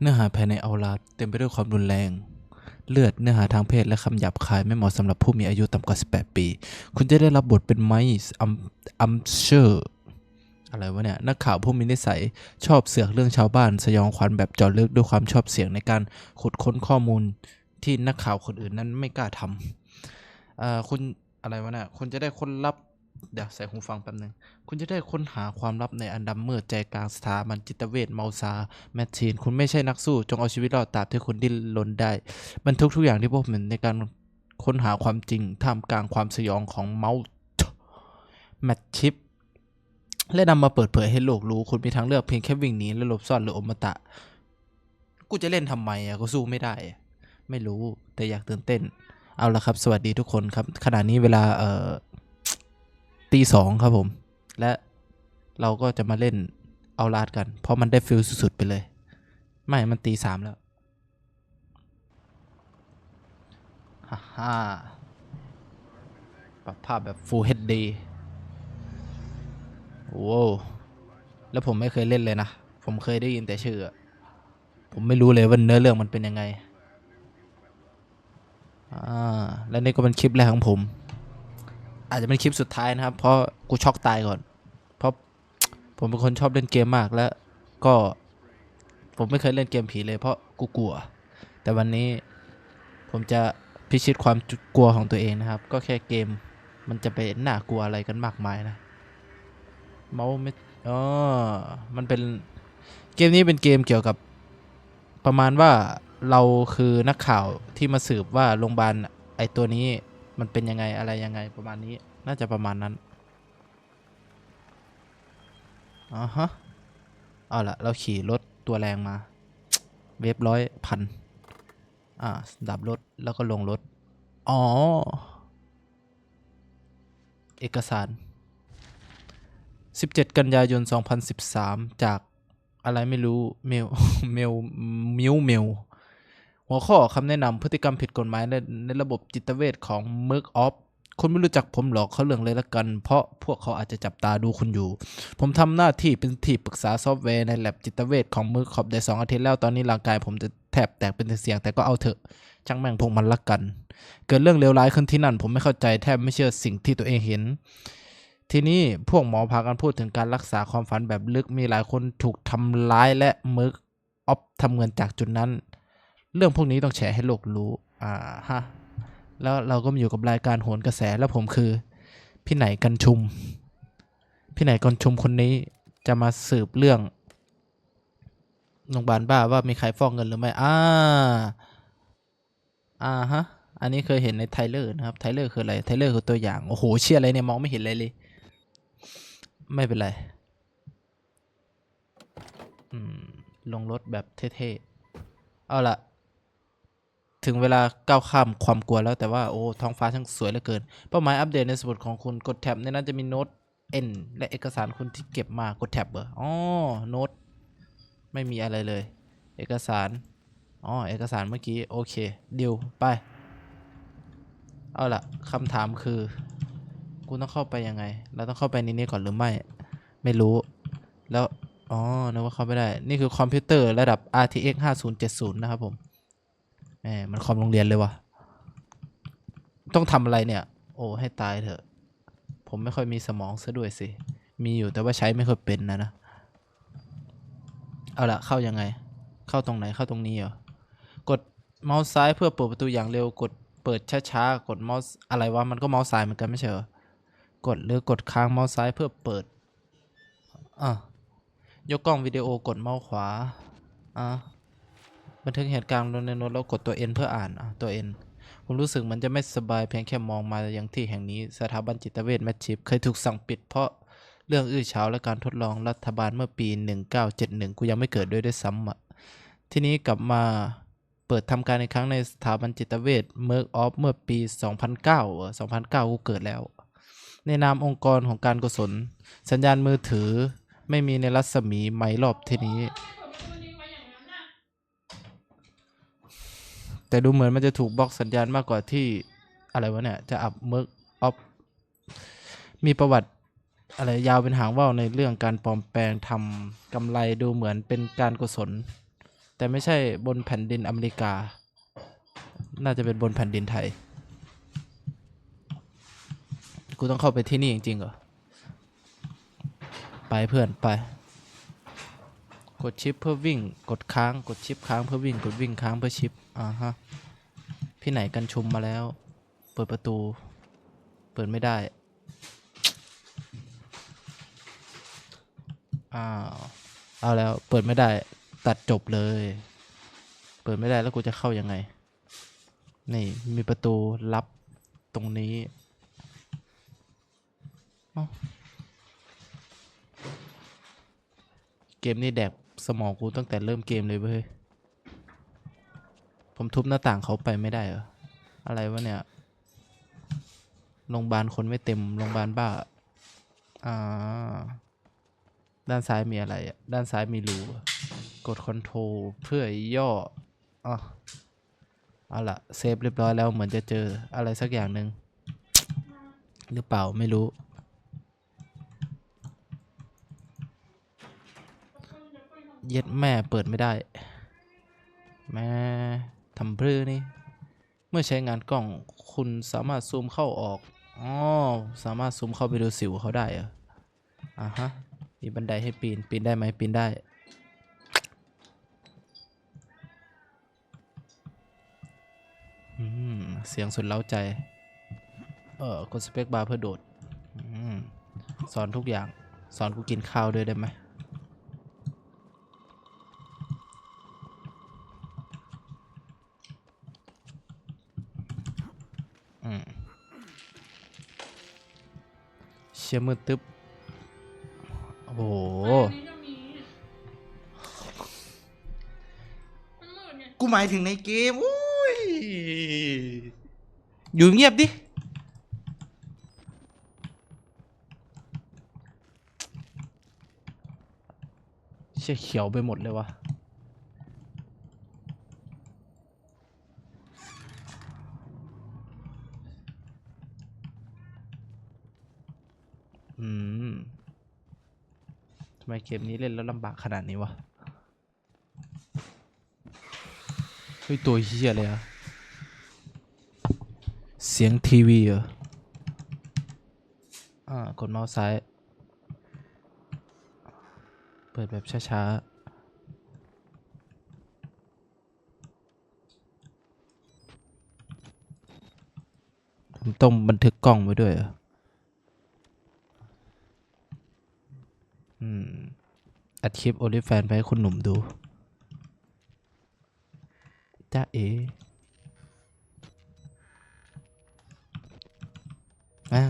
เนื้อหาภายในเอาลาเต็มไปด้วยความรุนแรง เลือดเนื้อหาทางเพศและคำหยาบคายไม่เหมาะสำหรับผู้มีอายุต่ำกว่า 18 ปี คุณจะได้รับบทเป็นไมซ์อัมอัมเชอร์อะไรวะเนี่ยนักข่าวผู้มีนิสัยชอบเสือกเรื่องชาวบ้าน สยองขวัญแบบจาะลึกด้วยความชอบเสียงในการขุดค้นข้อมูลที่นักข่าวคนอื่นนั้นไม่กล้าทำอ่อคุณอะไรวะเนี่ยคุณจะได้คนลับ เดี๋ยวใส่หูฟังแป๊บนึงคุณจะได้ค้นหาความลับในอันดำมืดใจกลางสถาบันจิตเวชเมาซา แมชชีน คุณไม่ใช่นักสู้ จงเอาชีวิตรอดตราบที่คุณดิ้นรนได้ บันทึกทุกอย่างที่พบเห็นในการค้นหาความจริงท่ามกลางความสยองของเมาส์แมทชิปและนำมาเปิดเผยให้โลกรู้ คุณมีทางเลือกเพียงแค่วิ่งหนีและหลบซ่อนหรืออมตะ กูจะเล่นทำไมอะก็สู้ไม่ได้ ไม่รู้แต่อยากตื่นเต้น เอาละครับ สวัสดีทุกคนครับขณะนี้เวลาเอ่อ ตีสองครับผม และเราก็จะมาเล่นเอาลาดกัน เพราะมันได้ฟิลสุด ๆ ไปเลย ไม่ มันตีสามแล้วฮ่าฮ่าปรับภาพแบบ Full HD โว้วแล้วผมไม่เคยเล่นเลยนะ ผมเคยได้ยินแต่ชื่อ ผมไม่รู้เลยว่าเนื้อเรื่องมันเป็นยังไง อ่า และนี่ก็เป็นคลิปแรกของผม อาจจะเป็นคลิปสุดท้ายนะครับ เพราะกูช็อกตายก่อน เพราะผมเป็นคนชอบเล่นเกมมากและก็ ผมไม่เคยเล่นเกมผีเลยเพราะกูกลัว แต่วันนี้ผมจะพิชิตความกลัวของตัวเองนะครับ ก็แค่เกมมันจะไปน่ากลัวอะไรกันมากมายนะ เมาส์ไม่อ๋อมันเป็นเกมนี้เป็นเกมเกี่ยวกับประมาณว่าเราคือนักข่าวที่มาสืบว่าโรงพยาบาลไอตัวนี้ มันเป็นยังไงอะไรยังไงประมาณนี้ น่าจะประมาณนั้นอ๋อฮะเอาละเราขี่รถตัวแรงมา เวฟร้อยพันอ่าดับรถแล้วก็ลงรถ อ๋อ เอกสาร 17 กันยายน 2013 จากอะไรไม่รู้ เมล เมลมิวเมล หัวข้อคำแนะนำพฤติกรรมผิดกฎหมายในในระบบจิตเวชของ m e r k o f คุณไม่รู้จักผมหรอกเขาเรื่องเลยละกัน เพราะพวกเขาอาจจะจับตาดูคุณอยู่ ผมทำหน้าที่เป็นที่ปรึกษาซอฟต์แวร์ในแลบจิตเวชของ m e r k o f ได้2อาทิตย์แล้วตอนนี้ร่างกายผมจะแทบแตกเป็นเสียง แต่ก็เอาเถอะช่างแม่งพวกมันละกัน เกิดเรื่องเลวร้ายขึ้นที่นั่น ผมไม่เข้าใจแทบไม่เชื่อสิ่งที่ตัวเองเห็น ทีนี้พวกหมอพากันพูดถึงการรักษาความฝันแบบลึกมีหลายคนถูกทำร้ายและมึกออฟทำเงินจากจุดนั้น เรื่องพวกนี้ต้องแชร์ให้โลกรู้ อ่าฮะ แล้วเราก็มาอยู่กับรายการโหนกระแสแล้วผมคือ พี่ไหนกันชุม พี่ไหนกันชุมคนนี้จะมาสืบเรื่องโรงพยาบาลบ้าว่ามีใครฟอกเงินหรือไม่อ่าอ่าฮะ อันนี้เคยเห็นในไทเลอร์นะครับ ไทเลอร์คืออะไร ไทเลอร์คือตัวอย่าง โอ้โห เชี่ยอะไรเนี่ย มองไม่เห็นเลยเลย ไม่เป็นไร อืม ลงรถแบบเท่ๆ เอาละ ถึงเวลาก้าวข้ามความกลัวแล้วแต่ว่าโอ้ท้องฟ้าช่างสวยเหลือเกิน เป้าหมายอัปเดตในสมุดของคุณกดแท็บในนั้นจะมีโน้ต N และเอกสารคุณที่เก็บมากดแท็บเบอร์อ๋อโน้ตไม่มีอะไรเลย เอกสารอ๋อเอกสารเมื่อกี้ โอเคดิวไป เอาล่ะคำถามคือกูต้องเข้าไปยังไง เราต้องเข้าไปในนี้ก่อนหรือไม่ ไม่รู้ แล้ว อ๋อนึกว่าเข้าไม่ได้ นี่คือคอมพิวเตอร์ระดับ RTX 5070 นะครับผม แหมมันคอมโรงเรียนเลยวะต้องทำอะไรเนี่ย โอ้ให้ตายเถอะ ผมไม่ค่อยมีสมองซะด้วยสิ มีอยู่แต่ว่าใช้ไม่ค่อยเป็นนะนะ เอาละเข้ายังไง เข้าตรงไหนเข้าตรงนี้เหรอกดเมาส์ซ้ายเพื่อเปิดประตูอย่างเร็วกดเปิดช้าๆกดเมาส์อะไรวะมันก็เมาส์ซ้ายเหมือนกันไม่ใช่เหรอกดหรือกดค้างเมาส์ซ้ายเพื่อเปิดอะยกกล้องวิดีโอกดเมาส์ขวาอะ บันทึกเหตุการณ์ลงในโน้ตแล้วกดตัว N เพื่ออ่านอะตัว N ผมรู้สึกมันจะไม่สบายเพียงแค่มองมาอย่างที่แห่งนี้สถาบันจิตเวชแมทชิปเคยถูกสั่งปิดเพราะเรื่องอื้อฉาและการทดลองรัฐบาลเมื่อปี 1971 กูยังไม่เกิดด้วยด้วยซ้ำอะทีนี้กลับมาเปิดทำการในครั้งในสถาบันจิตเวชเมอร์กออฟเมื่อปี 2009เออ2009 กูเกิดแล้ว ในนามองค์กรของการกุศล สัญญาณมือถือไม่มีในรัศมีไมล์รอบที่นี้ แต่ดูเหมือนมันจะถูกบล็อกสัญญาณมากกว่าที่อะไรวะเนี่ย จะอับเมอร์กออฟมีประวัติอะไรยาวเป็นหางว่าวในเรื่องการปลอมแปลงทำกำไรดูเหมือนเป็นการกุศล แต่ไม่ใช่บนแผ่นดินอเมริกา น่าจะเป็นบนแผ่นดินไทย กูต้องเข้าไปที่นี่จริงๆเหรอ ไปเพื่อนไป กดชิปเพื่อวิ่ง กดค้าง กดชิปค้างเพื่อวิ่ง กดวิ่งค้างเพื่อชิป อ่าฮะ พี่ไหนกันชุมมาแล้ว เปิดประตู เปิดไม่ได้ อ้าว เอาแล้ว เปิดไม่ได้ ตัดจบเลย เปิดไม่ได้แล้วกูจะเข้ายังไง นี่มีประตูลับตรงนี้เกมนี้แดก สมองกูตั้งแต่เริ่มเกมเลยเว้ย ผมทุบหน้าต่างเขาไปไม่ได้เหรอ อะไรวะเนี่ย โรงพยาบาลคนไม่เต็ม โรงพยาบาลบ้า อ่า ด้านซ้ายมีอะไรอะ ด้านซ้ายมีรูอะกดคอนโทรลเพื่อย่ออะเอาละเซฟเรียบร้อยแล้วเหมือนจะเจออะไรสักอย่างหนึ่งหรือเปล่าไม่รู้ เย็ดแม่เปิดไม่ได้ แม่ทำเพรือนี่ เมื่อใช้งานกล้องคุณสามารถซูมเข้าออก อ๋อ สามารถซูมเข้าไปดูสิวเขาได้เหรออ่าฮะ มีบันไดให้ปีน ปีนได้ไหมปีนได้ อืม เสียงสุดเล้าใจ เออกดสเปคบาร์เพื่อโดด อืม สอนทุกอย่าง สอนกูกินข้าวด้วยได้ไหม ชี่ยมืดตึ๊บ โอ้โหอันนี้ก็มีมันมืดไงกูหมายถึงในเกมอุ้ย อยู่เงียบดิ เชี่ยเขียวไปหมดเลยวะ อืมทำไมเกมนี้เล่นแล้วลำบากขนาดนี้วะ เฮ้ย ตัวเฮียเลยอะเสียงทีวีเหรอ อ่ากดเมาส์ซ้าย เปิดแบบช้าๆผมต้องบันทึกกล้องไว้ด้วยเหรอ อืมอัดคลิปโอลิแฟนไปให้คุณหนุ่มดูจ้าเออ่า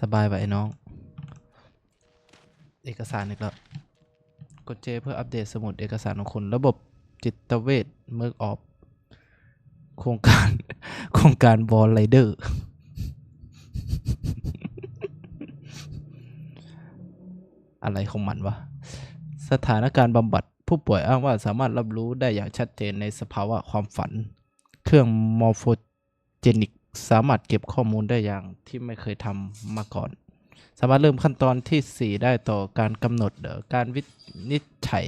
สบายไปไอ้น้อง เอกสารอีกแล้ว กดเจเพื่ออัปเดตสมุดเอกสารของคุณ ระบบจิตเวชเมิร์กออฟโครงการ โครงการบอลไรเดอร์ อะไรของมันวะ สถานการณ์บำบัดผู้ป่วยอ้างว่าสามารถรับรู้ได้อย่างชัดเจนในสภาวะความฝัน เครื่องมอร์โฟเจนิกสามารถเก็บข้อมูลได้อย่างที่ไม่เคยทำมาก่อน สามารถเริ่มขั้นตอนที่ 4 ได้ต่อการกำหนดเอ่อการวินิจฉัย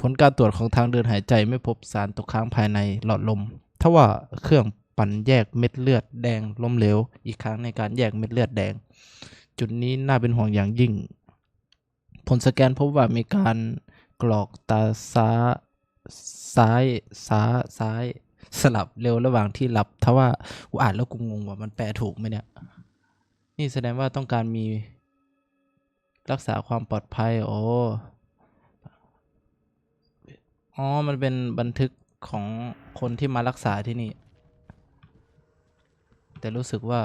ผลการตรวจของทางเดินหายใจไม่พบสารตกค้างภายในหลอดลมทว่าเครื่องปั่นแยกเม็ดเลือดแดงล้มเหลวอีกครั้งในการแยกเม็ดเลือดแดง จุดนี้น่าเป็นห่วงอย่างยิ่ง ผลสแกนพบว่ามีการกรอกตาซ้าซ้ายซ้าซ้ายสลับเร็วระหว่างที่หลับถ้าว่ากูอ่านแล้วกูงงว่ามันแปลถูกไหมเนี่ย นี่แสดงว่าต้องการมีรักษาความปลอดภัย โอ้อ๋อ มันเป็นบันทึกของคนที่มารักษาที่นี่ แต่รู้สึกว่า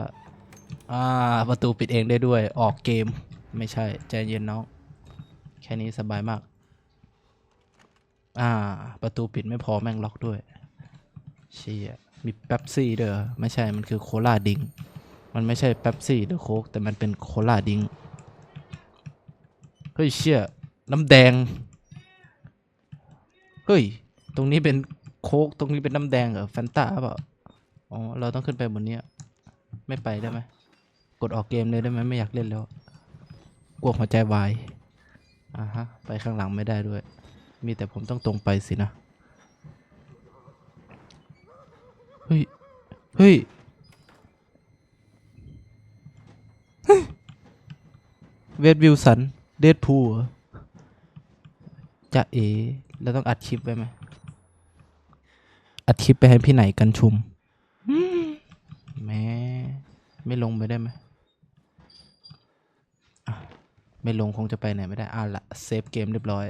อ่า ประตูปิดเองได้ด้วย ออกเกม ไม่ใช่ ใจเย็นน้อง ค่นี้สบายมาก อ่า ประตูปิดไม่พอแม่งล็อกด้วย เชี่ย มีเป๊ปซี่เด้อไม่ใช่ มันคือโคลาดิง มันไม่ใช่เป๊ปซี่หรือโค้กแต่มันเป็นโคลาดิง เฮ้ยเชี่ย น้ำแดง เฮ้ย ตรงนี้เป็นโค้กตรงนี้เป็นน้ำแดงเหรอแฟนตาเปล่า อ๋อ เราต้องขึ้นไปบนนี้ ไม่ไปได้ไหม กดออกเกมเลยได้ไหมไม่อยากเล่นแล้ว กลัวหัวใจวาย อ่าฮะ ไปข้างหลังไม่ได้ด้วย มีแต่ผมต้องตรงไปสินะ เฮ้ย เฮ้ยเฮ้ยเวดวิลสัน เดดพูลจะเอแล้วต้องอัดคลิปไว้ไหม อัดคลิปไปให้พี่ไหนกันชุม แม่ ไม่ลงไปได้ไหมอะ ไม่ลงคงจะไปไหนไม่ได้อะละเซฟเกมเรียบร้อย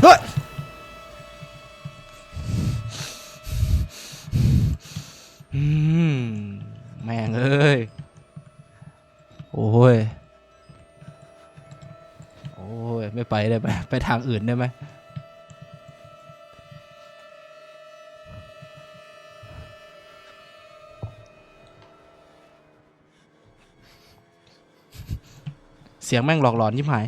เฮ้ย อืม แม่งเอ้ย โอ้ย โอ้ย ไม่ไปได้ไหมไปทางอื่นได้ไหม สียงแม่งหลอกหลอนยิบหาย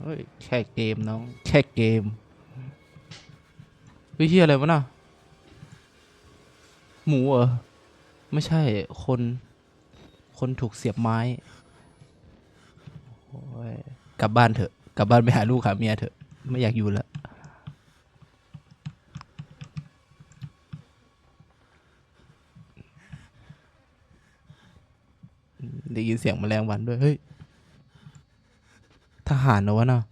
เฮ้ยแค่เกมน้องแค่เกมวิธียอะไรวะน่ะ หมูเหรอ ไม่ใช่คน คนถูกเสียบไม้กลับบ้านเถอะ กลับบ้านไปหาลูกหาเมียเถอะ ไม่อยากอยู่แล้ว ได้ยินเสียงแมลงวันด้วย เฮ้ย ทหารเหรอวะน่ะ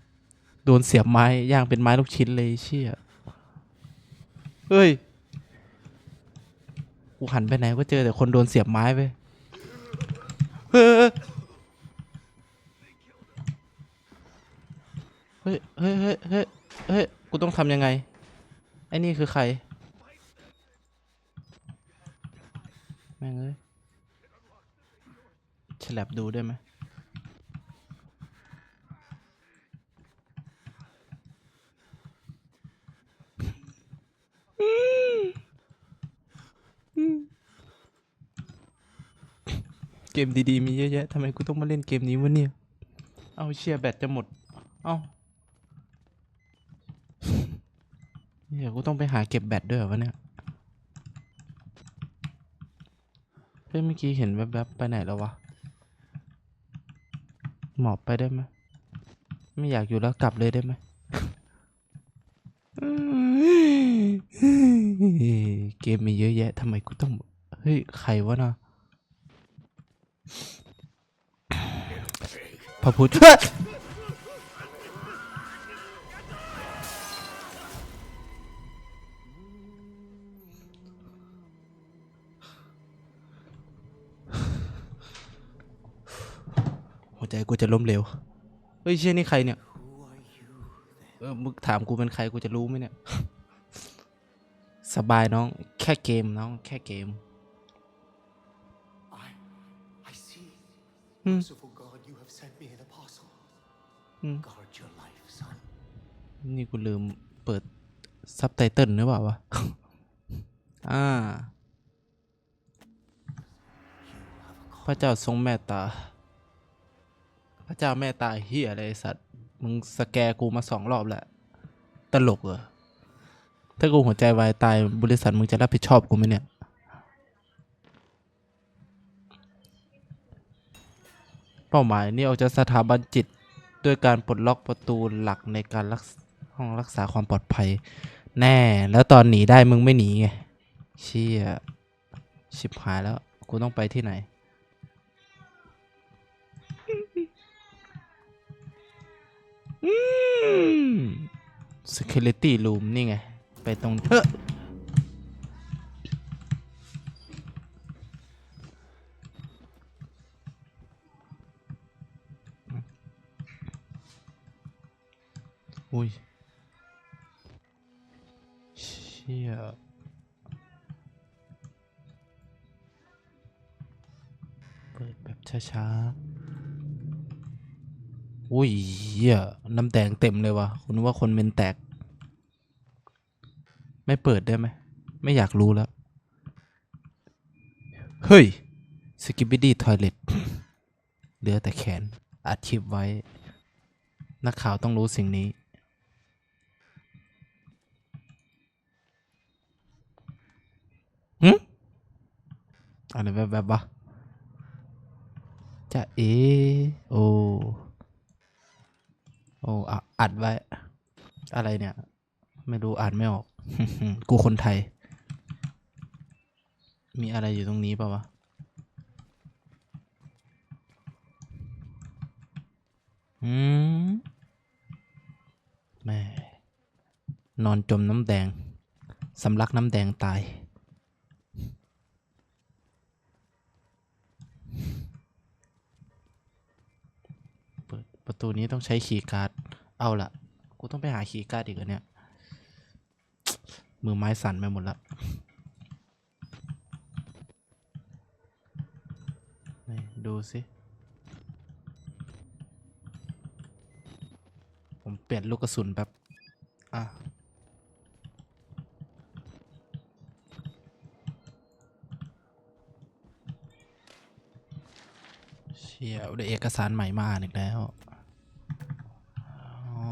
โดนเสียบไม้ย่างเป็นไม้ลูกชิ้นเลยเชี่ย เฮ้ย กูหันไปไหนก็เจอแต่คนโดนเสียบไม้ไปเฮ้ย เฮ้ย เฮ้ย เฮ้ย เฮ้ย กูต้องทำยังไง ไอ้นี่คือใคร แม่งเอ้ย ฉลับดูได้ไหมเกมดีๆมีเยอะแยะทำไมกูต้องมาเล่นเกมนี้วะเนี่ย เอาเชียร์แบตจะหมด เอาเดี๋ยวกูต้องไปหาเก็บแบตด้วยเหรอวะเนี่ยเฮ้ยเมื่อกี้เห็นแวบๆไปไหนแล้ววะ หมอบไปได้ไหมไม่อยากอยู่แล้วกลับเลยได้ไหมเกมมีเยอะแยะทำไมกูต้องเฮ้ยใครวะนะพระพุทธ ใจกูจะล้มเหลว เฮ้ยเชี่ยนี่ใครเนี่ย เออมึงถามกูเป็นใครกูจะรู้ไหมเนี่ย สบายน้อง แค่เกมน้อง แค่เกม I, I see. Hmm. Merciful God, you have sent me an apostle. Hmm. Guard your life, son. นี่กูลืมเปิดซับไตเติลหรือเปล่าวะ อ่า พระเจ้าทรงเมตตาพ ระเจ้าเมตตายเฮียอะไรสัตว์มึงสแกกูมาสองรอบแล้วตลกเหรอถ้ากูหัวใจวายตายบริษัทมึงจะรับผิดชอบกูไหมเนี่ยเป้าหมายนี่ออกจากสถาบันจิตด้วยการปลดล็อกประตูหลักในการรักห้องรักษาความปลอดภัย แน่ แล้วตอนหนีได้มึงไม่หนีไงเชี่ยชิบหายแล้ว กูต้องไปที่ไหน อืม security room นี่ไง ไปตรงเฮ้ออุ้ย เชี่ยเปิดแบบช้าๆ อุ้ยเหี้ยน้ำแดงเต็มเลยวะคุณว่าคนเมนแตก ไม่เปิดได้ไหม ไม่อยากรู้แล้ว เฮ้ยสกิป i ดี้ทอยเล็ตเหลือแต่แขนอัดคลิปไว้ นักข่าวต้องรู้สิ่งนี้ หึออะไรแบบแบบวะจะเอโอ โอ้อัดไว้ อะไรเนี่ย ไม่รู้อ่านไม่ออก กูคนไทย มีอะไรอยู่ตรงนี้ป่าวะอืมแม่นอนจมน้ำแดง สำลักน้ำแดงตาย เปิดประ ตูนี้ต้องใช้คีย์การ์ด เอาละกูต้องไปหาคีย์การ์ดอีกแล้วเนี่ย มือไม้สั่นไปหมดละดูสิ ผมเปลี่ยนลูกกระสุนแบบอะเชี่ยได้เอกสารใหม่มาอีกแล้ว อ๋อ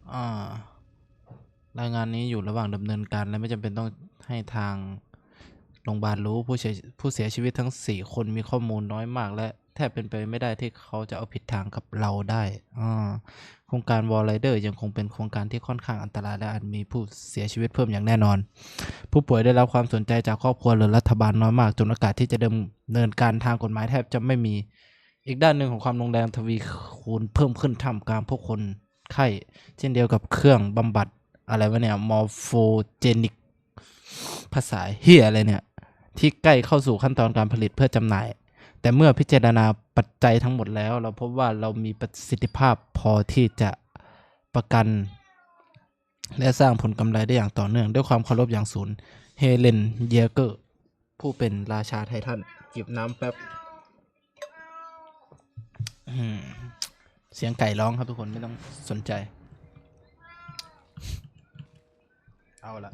อ่า รายงานนี้อยู่ระหว่างดำเนินการและไม่จำเป็นต้องให้ทางโรงพยาบาลรู้ผู้เสียผู้เสียชีวิตทั้งสี่คนมีข้อมูลน้อยมาก และแทบเป็นไปไม่ได้ที่เขาจะเอาผิดทางกับเราได้โครงการวอลไรเดอร์ยังคงเป็นโครงการที่ค่อนข้างอันตรายและอาจมีผู้เสียชีวิตเพิ่มอย่างแน่นอน ผู้ป่วยได้รับความสนใจจากครอบครัวหรือรัฐบาลน้อยมากจนโอกาสที่จะดำเนินการทางกฎหมายแทบจะไม่มี อีกด้านหนึ่งของความรุนแรงทวีคูณเพิ่มขึ้นท่ามกลางผู้คน ไข้ เช่นเดียวกับเครื่องบำบัดอะไรวะเนี่ยมอร์โฟเจนิกภาษาเฮียอะไรเนี่ย ที่ใกล้เข้าสู่ขั้นตอนการผลิตเพื่อจำหน่าย แต่เมื่อพิจารณาปัจจัยทั้งหมดแล้ว เราพบว่าเรามีประสิทธิภาพพอที่จะประกัน และสร้างผลกำไรได้อย่างต่อเนื่อง ด้วยความเคารพอย่างสูงเฮเลนเยเกอร์ ผู้เป็นราชาไททันจิบน้ำแป๊บ อืม เสียงไก่ร้องครับทุกคนไม่ต้องสนใจ เอาละ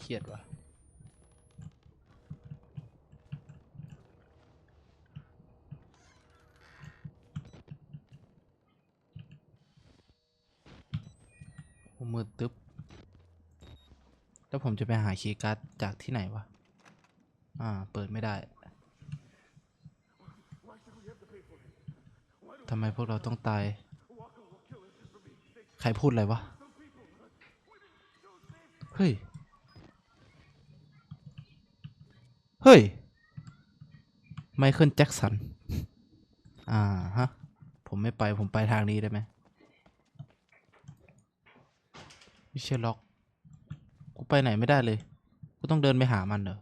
เครียดว่ะมืดตึ๊บ แล้วผมจะไปหาคีย์การ์ดจากที่ไหนวะ อ่า เปิดไม่ได้ ทำไมพวกเราต้องตาย ใครพูดอะไรวะ เฮ้ย เฮ้ย ไมเคิลแจ็คสัน อ่าฮะ ผมไม่ไป ผมไปทางนี้ได้ไหมไม่เชื่อล็อก ไปไหนไม่ได้เลย กูต้องเดินไปหามันเหรอ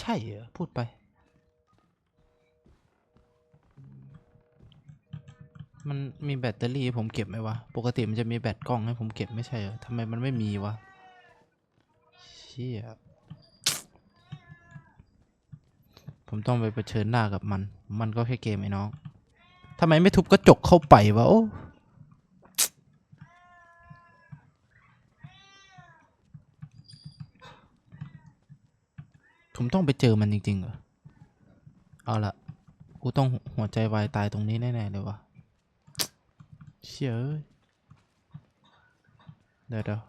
ใช่เหรอ พูดไป มันมีแบตเตอรี่ผมเก็บไหมวะ ปกติมันจะมีแบตกล้องให้ผมเก็บไม่ใช่เหรอทำไมมันไม่มีวะ เชี่ย ผมต้องไปเผชิญหน้ากับมัน มันก็แค่เกมไอ้น้องทำไมไม่ทุบกระจกเข้าไปวะโอ้ ผมต้องไปเจอมันจริงๆเหรอ เอาละกูต้องหัวใจวายตายตรงนี้แน่ๆเลยวะเชี่ยเอ้ยเดี๋ยวเดี๋ยว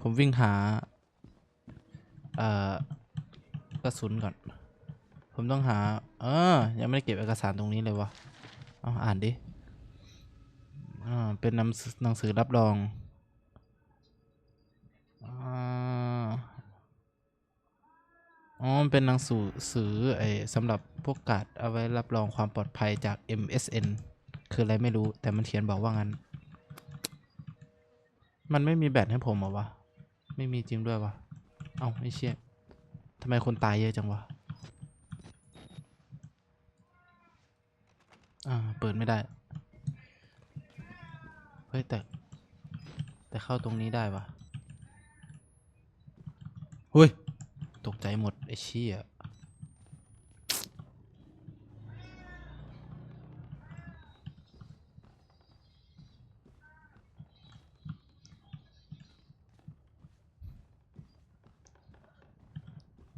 ผมวิ่งหา เอ่อ กระสุนก่อน ผมต้องหา เออ ยังไม่ได้เก็บเอกสารตรงนี้เลยวะเอาอ่านดิ อ่า เป็นนังสือหนังสือรับรอง อ่า อ๋อ มันเป็นหนังสือสือไอ้สำหรับพวกการ์ดเอาไว้รับรองความปลอดภัยจาก MSN คืออะไรไม่รู้ แต่มันเขียนบอกว่างั้น มันไม่มีแบตให้ผมเหรอวะ ไม่มีจริงด้วยวะ เอ้าไอ้เชี่ยทำไมคนตายเยอะจังวะ อ่า เปิดไม่ได้ เฮ้ยแต่ แต่เข้าตรงนี้ได้วะเฮ้ย ตกใจหมด ไอ้เชี่ย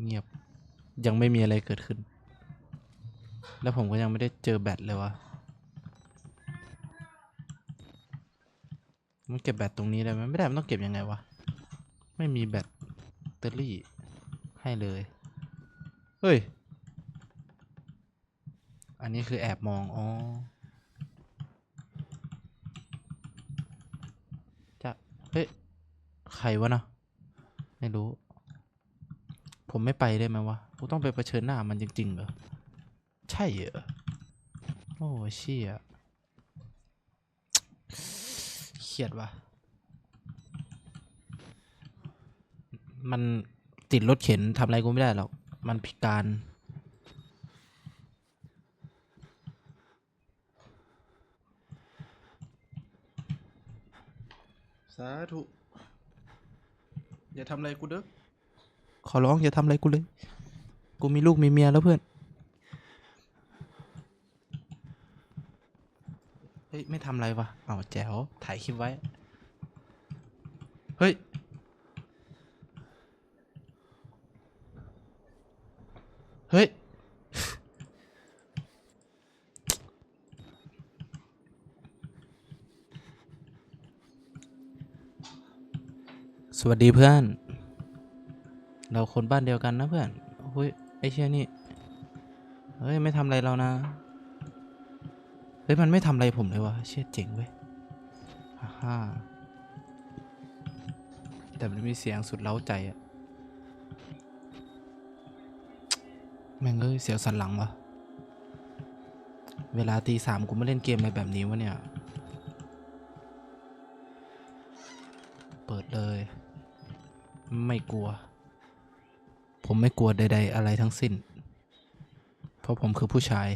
เงียบยังไม่มีอะไรเกิดขึ้น แล้วผมก็ยังไม่ได้เจอแบตเลยวะมันเก็บแบตตรงนี้ได้ไหมไม่ได้มันต้องเก็บยังไงวะ ไม่มีแบตเตอรี่ ให้เลย เฮ้ย อันนี้คือแอบมอง อ๋อ จะ เฮ้ย ใครวะนะไม่รู้ ผมไม่ไปได้ไหมวะ กูต้องไปเผชิญหน้ามันจริงๆเหรอ ใช่เหรอ โอ้เชี่ยเครียดว่ะ มัน ติดรถเข็นทำอะไรกูไม่ได้หรอก มันพิการ สาธุ อย่าทำอะไรกูเด้อ ขอร้องอย่าทำอะไรกูเลย กูมีลูกมีเมียแล้วเพื่อน เฮ้ย ไม่ทำอะไรวะเอาแจ๋วถ่ายคลิปไว้ เฮ้ย เฮ้ย สวัสดีเพื่อน เราคนบ้านเดียวกันนะเพื่อนเฮ้ยไอเชี่ยนี่ เฮ้ย ไม่ทำอะไรเรานะ เฮ้ย มันไม่ทำอะไรผมเลยวะเชี่ยเจ๋งเว้ยฮ่าฮ่าแต่มันมีเสียงสุดเล้าใจอะแม่งเอ้ยเสียวสันหลังวะเวลาตีสามกูไมาเล่นเกมอะไรแบบนี้วะเนี่ย เปิดเลย ไม่กลัว ผมไม่กลัวใด ๆ อะไรทั้งสิ้น เพราะผมคือผู้ชาย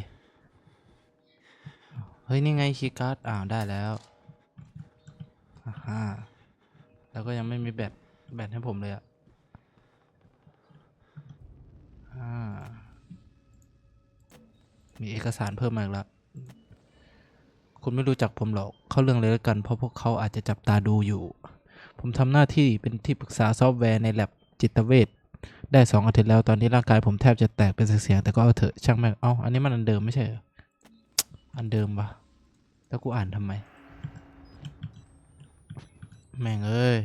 เฮ้ย นี่ไงคีย์การ์ดอ้าวได้แล้วอ่าแล้วก็ยังไม่มีแบตแบตให้ผมเลยอะ่ามีเอกสารเพิ่มมาอีกแล้วคุณไม่รู้จักผมหรอก เข้าเรื่องเลยแล้วกัน เพราะพวกเขาอาจจะจับตาดูอยู่ ผมทำหน้าที่เป็นที่ปรึกษาซอฟต์แวร์ในแลบจิตเวชได้สองอาทิตย์แล้วตอนนี้ร่างกายผมแทบจะแตกเป็นเสียงแต่ก็เอาเถอะช่างแม่งเอ้าอันนี้มันอันเดิมไม่ใช่อันเดิมปะแล้วกูอ่านทำไม แม่งเอ้ย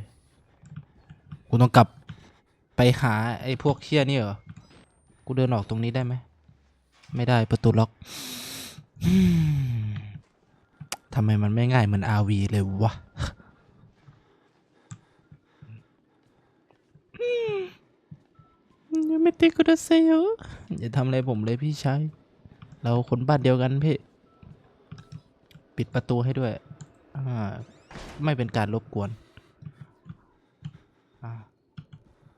กูต้องกลับไปหาไอ้พวกเคี้ยนี่เหรอ กูเดินออกตรงนี้ได้ไหม ไม่ได้ประตูล็อกทำไมมันไม่ง่ายเหมือนอาวีเลยวะ อย่า ไม่ติกุดเซโยอย่าทำอะไรผมเลยพี่ชายเราคนบ้านเดียวกันพี่ ปิดประตูให้ด้วย อ่า ไม่เป็นการรบกวน อ่า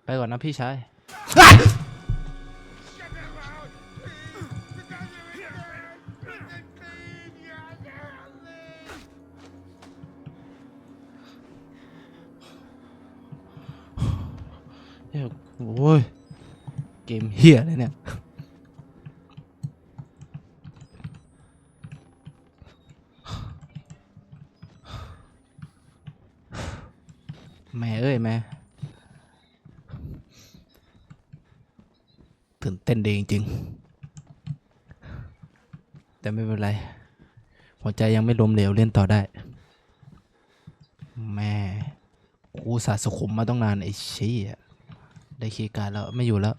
ไปก่อนนะพี่ชายเฮ้ยโอ้ย เกมเฮียเลยเนี่ยแม่เอ้ยแม่ตื่นเต้นดีจริงๆแต่ไม่เป็นไร หัวใจยังไม่ล้มเหลวเล่นต่อได้ แม่กูสะสมมาต้องนานไอ้ชี่ยได้คีการแล้วไม่อยู่แล้ว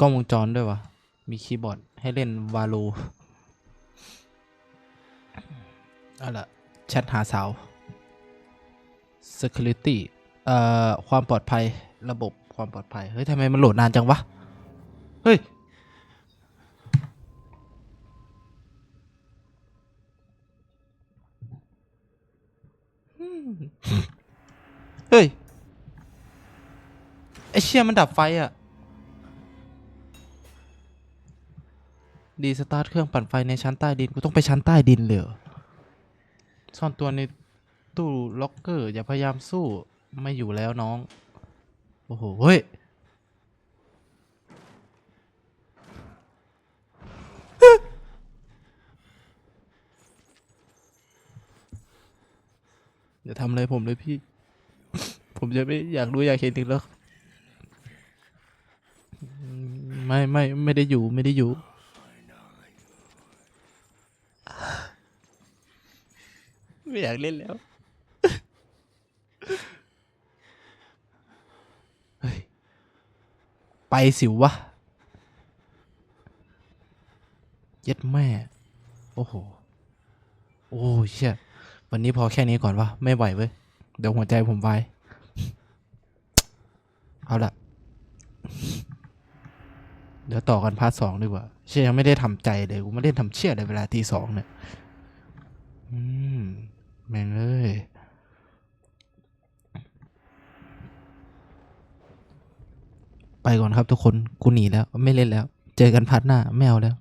กล้องวงจรด้วยวะมีคีย์บอร์ดให้เล่นวาโลเอาล่ะแชทหาสาว security เอ่อ ความปลอดภัยระบบความปลอดภัย เฮ้ยทำไมมันโหลดนานจังวะ เฮ้ย เฮ้ย ไอเชี่ยมันดับไฟอะ ดีสตาร์ทเครื่องปั่นไฟในชั้นใต้ดิน กูต้องไปชั้นใต้ดินเลยเหรอซ่อนตัวในตู้ล็อกเกอร์ อย่าพยายามสู้ไม่อยู่แล้วน้อง โอ้โห เฮ้ยอย่าทำอะไรผมเลยพี่ ผมจะไม่อยากรู้อยากเห็นอีกแล้ว ไม่ไม่ไม่ได้อยู่ไม่ได้อยู่ ไม่อยากเล่นแล้ว ไปสิวะ เย็ดแม่ โอ้โห โอ้เชี่ยวันนี้พอแค่นี้ก่อนวะ ไม่ไหวเว้ย เดี๋ยวหัวใจผมวายเอาละเดี๋ยวต่อกันพาร์ทสองดีกว่า เชี่ยยังไม่ได้ทำใจเลย กูไม่ได้ทำเชี่ยเลยเวลาตีสองเนี่ย อืม แม่งเอ้ยไปก่อนครับทุกคน กูหนีแล้ว ไม่เล่นแล้ว เจอกันพัร์ทหน้า ไม่เอาแล้ว